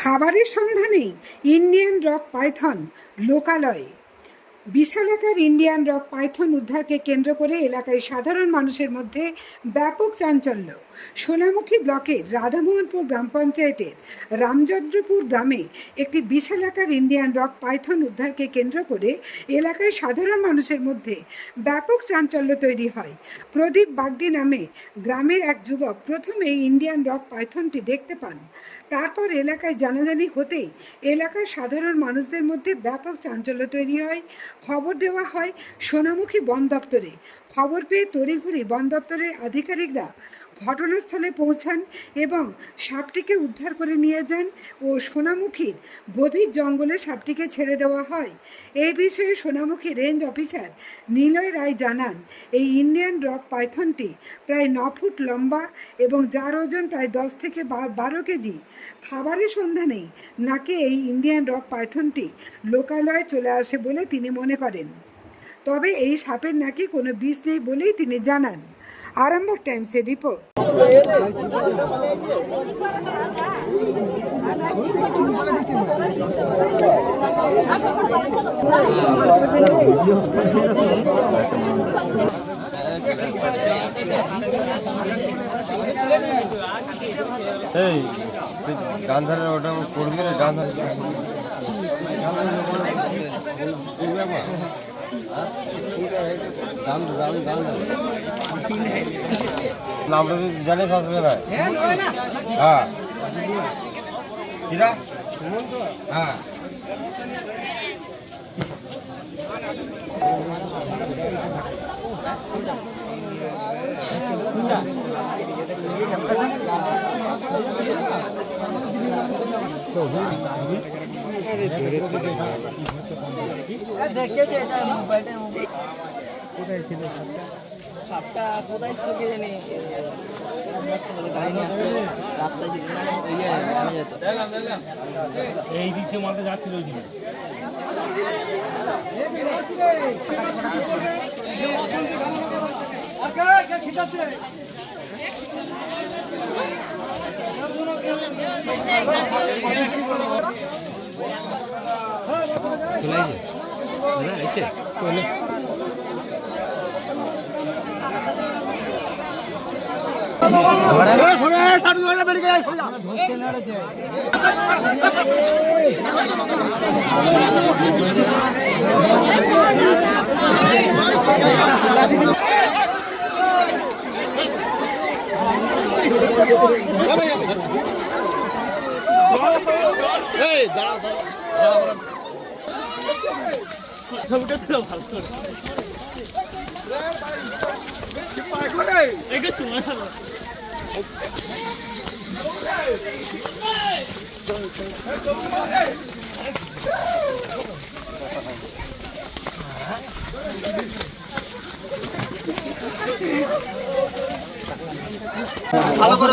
খাবারের সন্ধানেই Indian rock python লোকালয়ে। বিশালাকার ইন্ডিয়ান রক পাইথন উদ্ধারকে কেন্দ্র করে এলাকায় সাধারণ মানুষের মধ্যে ব্যাপক চাঞ্চল্য। সোনামুখী ব্লকের রাধামোহনপুর গ্রাম পঞ্চায়েতের রামচন্দ্রপুর গ্রামে একটি বিশালাকার ইন্ডিয়ান রক পাইথন উদ্ধারকে কেন্দ্র করে এলাকায় সাধারণ মানুষের মধ্যে ব্যাপক চাঞ্চল্য তৈরি হয়। প্রদীপ বাগদি নামে গ্রামের এক যুবক প্রথমে ইন্ডিয়ান রক পাইথনটি দেখতে পান। তারপর এলাকায় জানাজানি হতেই এলাকার সাধারণ মানুষদের মধ্যে ব্যাপক চাঞ্চল্য তৈরি হয়। খবর দেওয়া হয় সোনামুখী বন দপ্তরে। খবর পেয়ে তড়িঘড়ি বন দপ্তরের আধিকারিকরা ঘটনাস্থলে পৌঁছান এবং সাপটিকে উদ্ধার করে নিয়ে যান ও সোনামুখীর গভীর জঙ্গলে সাপটিকে ছেড়ে দেওয়া হয়। এই বিষয়ে সোনামুখী রেঞ্জ অফিসার নিলয় রায় জানান, এই ইন্ডিয়ান রক পাইথনটি প্রায় ন ফুট লম্বা এবং যার ওজন প্রায় দশ থেকে বারো কেজি। খাবারের সন্ধানেই নাকি এই ইন্ডিয়ান রক পাইথনটি লোকালয়ে চলে আসে বলে তিনি মনে করেন। তবে এই সাপের নাকি কোনো বিষ নেই বলেই তিনি জানান। আরম্ভক টাইমসের রিপোর্ট। এই তুই গান্ধারের ওটা করবি রে গান্ধার নামটা তুই জানিস হসপিটাল হ্যাঁ কিরা হ্যাঁ সাপটা কোথায় ছিল কে রাস্তায় এই দিক থেকে মালটা যাচ্ছিল ওই দিকে চলে এসে চলে ধরে এই দাঁড়াও দাঁড়াও। ভালো করে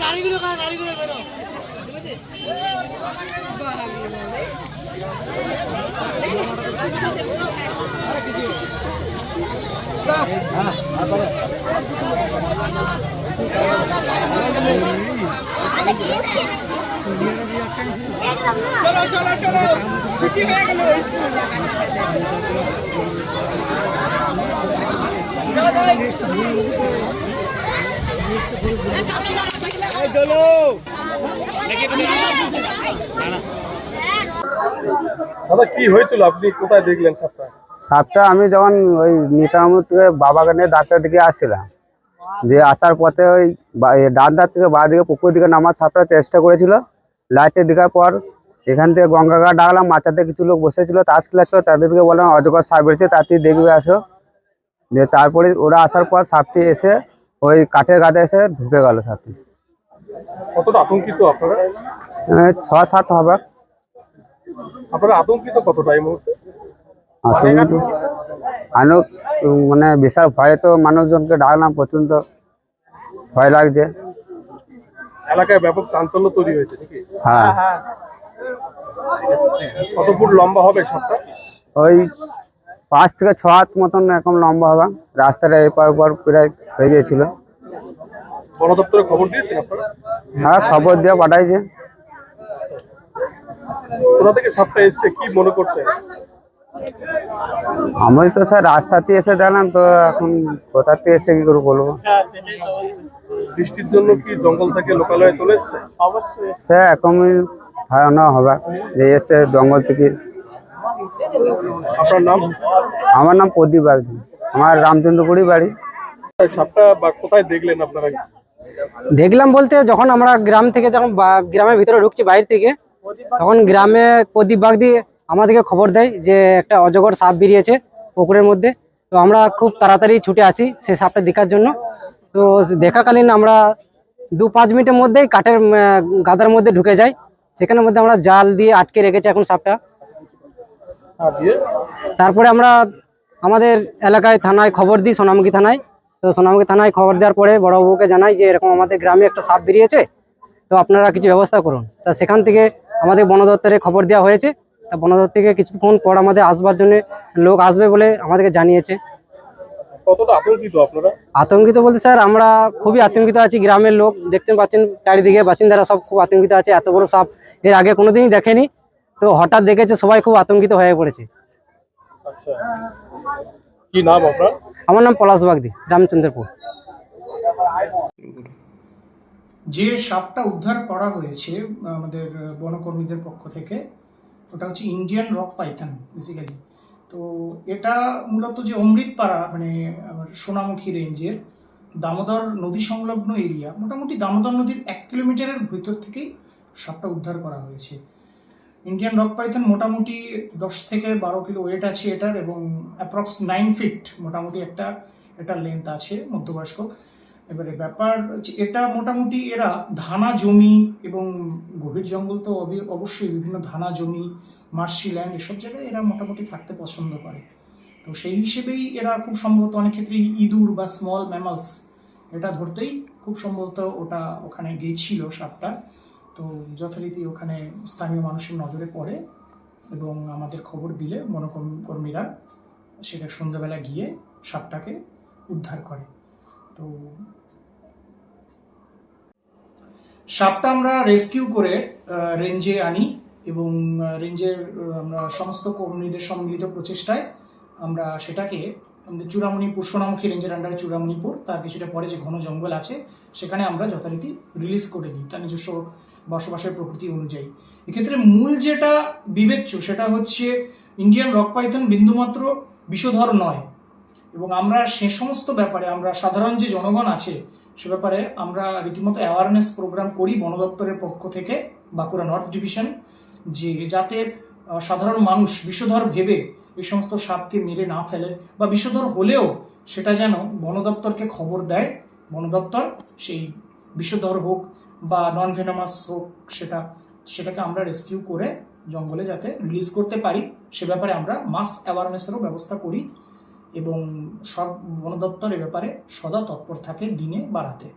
গাড়িগুলো গাড়িগুলো বেরো দাদা কি হয়েছিল আপনি কোথায় দেখলেন সাপটা সাপটা আমি যখন ওই নিতামুর থেকে বাবাকে নিয়ে ডাক্তার দিকে আসছিলাম দিয়ে আসার পথে ওই ডান ধার থেকে বা দিকে পুকুর দিকে নামার সাপটা চেষ্টা করেছিল। লাইটে দেখার পর এখান থেকে গঙ্গাঘাট ডাকলাম মাচাতে কিছু লোক বসেছিল তাস খেলাচ্ছিল তাদেরকে বললাম অজগর সাপ বেরোচ্ছে তাড়াতাড়ি দেখবে আসো। দিয়ে তারপরে ওরা আসার পর সাপটি এসে ওই কাঠের গাদে এসে ঢুকে গেল সাপটি। কতটা আতঙ্কিত আপনারা? ছ সাত হবে আপনারা আতঙ্কিত কতটা এই মুহূর্তে? মানে বিশাল ভয়ে তো মানুষজনকে ডাকলাম প্রচণ্ড ভয় লাগছে। এলাকায় ব্যাপক চাঞ্চল্য তৈরি হয়েছে নাকি? হ্যাঁ। কত ফুট লম্বা হবে সাপটা ওই পাঁচ থেকে ছ হাত মতন এরকম লম্বা হবে। রাস্তাটা এপার ওপার প্রায় হয়ে গিয়েছিল। বন দপ্তরে খবর দিয়েছেন আপনারা? হ্যাঁ খবর দিয়ে পাঠাইছে। কোথা থেকে সাপটা এসছে কি মনে করছেন? আমি তো স্যার রাস্তাতে এসে দেখলাম তো এখন কোথা থেকে এসে কি করে বলব? বৃষ্টির জন্য কি জঙ্গল থেকে লোকালয়ে চলে এসছে? সে এরকমই ভয়ানক হবে যে এসে জঙ্গল থেকে। আপনার নাম? আমার নাম প্রদীপ বাগদি আমার রামচন্দ্রপুরি বাড়ি। সাপটা কোথায় দেখলেন আপনারা? দেখলাম বলতে যখন আমরা গ্রাম থেকে যখন গ্রামের ভিতরে ঢুকছি বাইরে থেকে তখন গ্রামে প্রদীপ বাগদি আমাদেরকে খবর দেয় যে একটা অজগর সাপ বেরিয়েছে পুকুরের মধ্যে। তো আমরা খুব তাড়াতাড়ি ছুটে আসি সে সাপটা দেখার জন্য। তো দেখাকালীন আমরা দু পাঁচ মিনিটের মধ্যেই কাঠের গাদার মধ্যে ঢুকে যাই। সেখানের মধ্যে আমরা জাল দিয়ে আটকে রেখেছি এখন সাপটা। তারপরে আমরা আমাদের এলাকায় থানায় খবর দিই, সোনামুখী থানায়। তো সোনামুখী থানায় খবর দেওয়ার পরে বড়বাবুকে জানাই যে এরকম আমাদের গ্রামে একটা সাপ বেরিয়েছে। তো আপনারা কিছু ব্যবস্থা করুন। তা সেখান থেকে আমাদের বন দপ্তরে খবর দেওয়া হয়েছে। তা বন দপ্তর থেকে কিছুক্ষণ পর আমাদের আসবার জন্য লোক আসবে বলে আমাদেরকে জানিয়েছে। কতটা আতঙ্কিত আপনারা? আতঙ্কিত বলতে স্যার আমরা খুবই আতঙ্কিত আছি গ্রামের লোক দেখতে পাচ্ছেন চারিদিকে বাসিন্দারা সব খুব আতঙ্কিত আছে এত বড় সাপ এর আগে কোনোদিনই দেখেনি। তো হঠাৎ দেখেছে সবাই খুব আতঙ্কিত হয়ে পড়েছে। আচ্ছা। কি নাম আপনার? আমার নাম পলাশ বাগদি রামচন্দ্রপুর। যে সাপটা উদ্ধার করা হয়েছে আমাদের বনকর্মীদের পক্ষ থেকে ওটা হচ্ছে ইন্ডিয়ান রক পাইথন বেসিক্যালি তো এটা মূলত যে অমৃতপাড়া মানে সোনামুখী রেঞ্জের দামোদর নদী সংলগ্ন এরিয়া, মোটামুটি দামোদর নদীর এক কিলোমিটারের ভিতর থেকেই সাপটা উদ্ধার করা হয়েছে। ইন্ডিয়ান রক পাইথন মোটামুটি দশ থেকে বারো কিলো ওয়েট আছে এটার এবং অ্যাপ্রক্স নাইন ফিট মোটামুটি একটা এটার লেন্থ আছে, মধ্যবয়স্ক। এবারে ব্যাপার হচ্ছে এটা মোটামুটি এরা ধানা জমি এবং গভীর জঙ্গল তো অবশ্যই বিভিন্ন ধানা জমি, মার্শি ল্যান্ড এসব জায়গায় এরা মোটামুটি থাকতে পছন্দ করে। তো সেই হিসেবেই এরা খুব সম্ভবত অনেক ক্ষেত্রে ইঁদুর বা স্মল ম্যামালস এটা ধরতেই খুব সম্ভবত ওটা ওখানে গিয়েছিল সাপটা। তো যথারীতি ওখানে স্থানীয় মানুষের নজরে পড়ে এবং আমাদের খবর দিলে বনকর্মীরা সেটা সন্ধ্যাবেলা গিয়ে সাপটাকে উদ্ধার করে। তো সাপটা আমরা রেস্কিউ করে রেঞ্জে আনি এবং রেঞ্জের আমরা সমস্ত কর্মীদের সম্মিলিত প্রচেষ্টায় আমরা সেটাকে আমাদের চূড়ামণিপুর, সোনামুখী রেঞ্জের আন্ডারে চূড়ামণিপুর, তার কিছুটা পরে যে ঘন জঙ্গল আছে, সেখানে আমরা যথারীতি রিলিজ করে দিই তার নিজস্ব বসবাসের প্রকৃতি অনুযায়ী। এক্ষেত্রে মূল যেটা বিবেচ্য, সেটা হচ্ছে ইন্ডিয়ান রক পাইথন বিন্দুমাত্র বিষধর নয়। এবং আমরা সে সমস্ত ব্যাপারে, আমরা সাধারণ যে জনগণ আছে, সে ব্যাপারে আমরা রীতিমতো অ্যাওয়ারনেস প্রোগ্রাম করি বন দপ্তরের পক্ষ থেকে, বাঁকুড়া নর্থ ডিভিশন যে যাতে সাধারণ মানুষ বিষধর ভেবে এই সমস্ত সাপকে মেরে না ফেলে বা বিষধর হলেও সেটা যেন বন দপ্তরকে খবর দেয়, বন দপ্তর সেই বিষধর হোক বা নন ভেনামাস হোক সেটা, সেটাকে আমরা রেস্কিউ করে জঙ্গলে যাতে রিলিজ করতে পারি, সে ব্যাপারে আমরা মাস অ্যাওয়ারনেসেরও ব্যবস্থা করি। এবং সব বন দপ্তর এ ব্যাপারে সদা তৎপর থাকে দিনে বা রাতে।